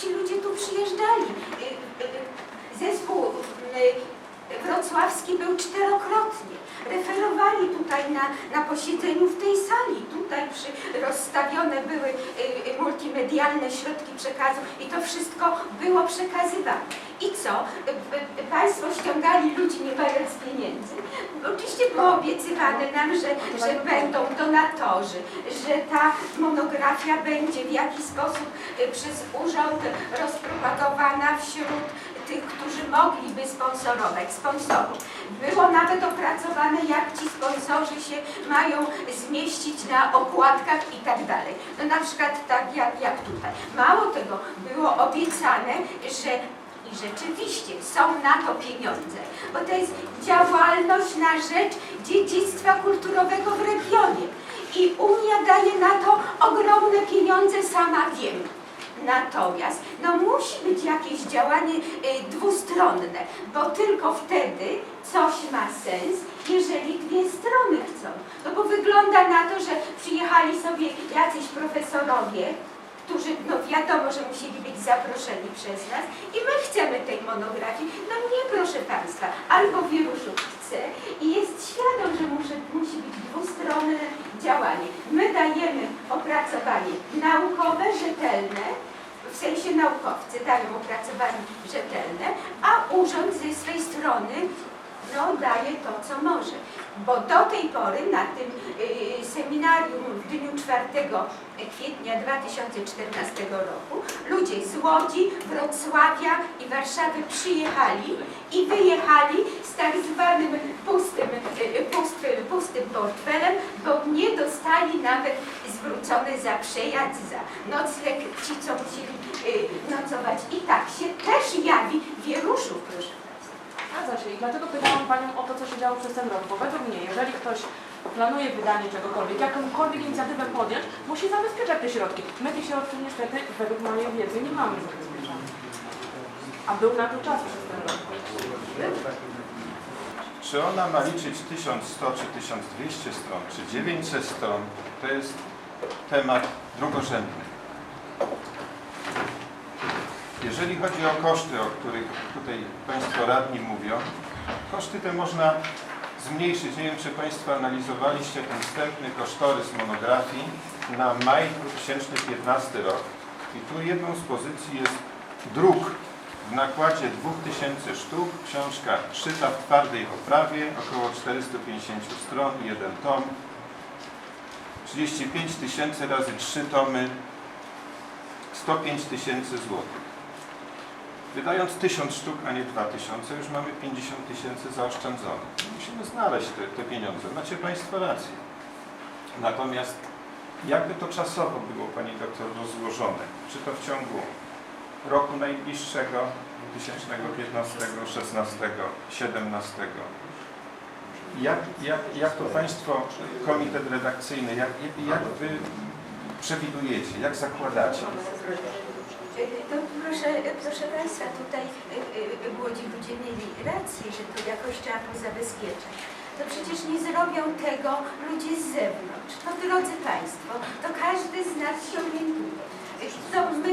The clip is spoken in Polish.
ci ludzie tu przyjeżdżali. Y, y, Zespół y, wrocławski był czterokrotnie. Tutaj na, na posiedzeniu w tej sali. Tutaj przy, rozstawione były y, y, multimedialne środki przekazu i to wszystko było przekazywane. I co? Y, y, Państwo ściągali ludzi nie mając pieniędzy. Oczywiście było obiecywane nam, że, że będą donatorzy, że ta monografia będzie w jakiś sposób przez urząd rozpropagowana wśród tych, którzy mogliby sponsorować, sponsorów. Było nawet opracowane, jak ci sponsorzy się mają zmieścić na okładkach i tak dalej. No na przykład tak jak, jak tutaj. Mało tego, było obiecane, że i rzeczywiście są na to pieniądze, bo to jest działalność na rzecz dziedzictwa kulturowego w regionie. I Unia daje na to ogromne pieniądze, sama wiem. Natomiast no, musi być jakieś działanie y, dwustronne, bo tylko wtedy coś ma sens, jeżeli dwie strony chcą. No bo wygląda na to, że przyjechali sobie jacyś profesorowie, którzy, no wiadomo, że musieli być zaproszeni przez nas i my chcemy tej monografii. No nie, proszę Państwa, albo Wieruszuk chce i jest świadom, że musi, musi być dwustronne działanie. My dajemy opracowanie naukowe, rzetelne, w sensie naukowcy dają opracowanie rzetelne, a urząd ze swej strony no, daje to, co może. Bo do tej pory na tym y, seminarium w dniu 4 kwietnia 2014 roku ludzie z Łodzi, Wrocławia i Warszawy przyjechali i wyjechali z tak zwanym pustym, y, pustym, pustym portfelem, bo nie dostali nawet zwrócone za przejazd, za nocleg, ci co I tak się też jawi wieruszu, proszę Państwa. Zgadza się i dlatego pytałam Panią o to, co się działo przez ten rok, bo według mnie, jeżeli ktoś planuje wydanie czegokolwiek, jakąkolwiek inicjatywę podjąć, musi zabezpieczać te środki. My tych środków niestety, według mojej wiedzy, nie mamy zabezpieczonych. A był na to czas przez ten rok. Czy ona ma liczyć 1100 czy 1200 stron, czy 900 stron, to jest temat drugorzędny. Jeżeli chodzi o koszty, o których tutaj Państwo radni mówią, koszty te można zmniejszyć. Nie wiem, czy Państwo analizowaliście ten wstępny kosztorys monografii na maj 2015 rok. I tu jedną z pozycji jest druk w nakładzie 2000 sztuk, książka szyta w twardej oprawie, około 450 stron, jeden tom. 35 tysięcy razy 3 tomy, 105 tysięcy złotych. Wydając 1000 sztuk, a nie 2000, już mamy 50 tysięcy zaoszczędzone. Musimy znaleźć te, te pieniądze. Macie Państwo rację. Natomiast jakby to czasowo było, Pani doktor, rozłożone? Czy to w ciągu roku najbliższego, 2015, 16, 17? Jak, jak, jak to Państwo, komitet redakcyjny, jak, jak Wy przewidujecie, jak zakładacie? Proszę, proszę Państwa, tutaj y, y, młodzi ludzie mieli rację, że to jakoś trzeba pozabezpieczać. To przecież nie zrobią tego ludzie z zewnątrz. No drodzy Państwo, to każdy z nas się orientuje. To my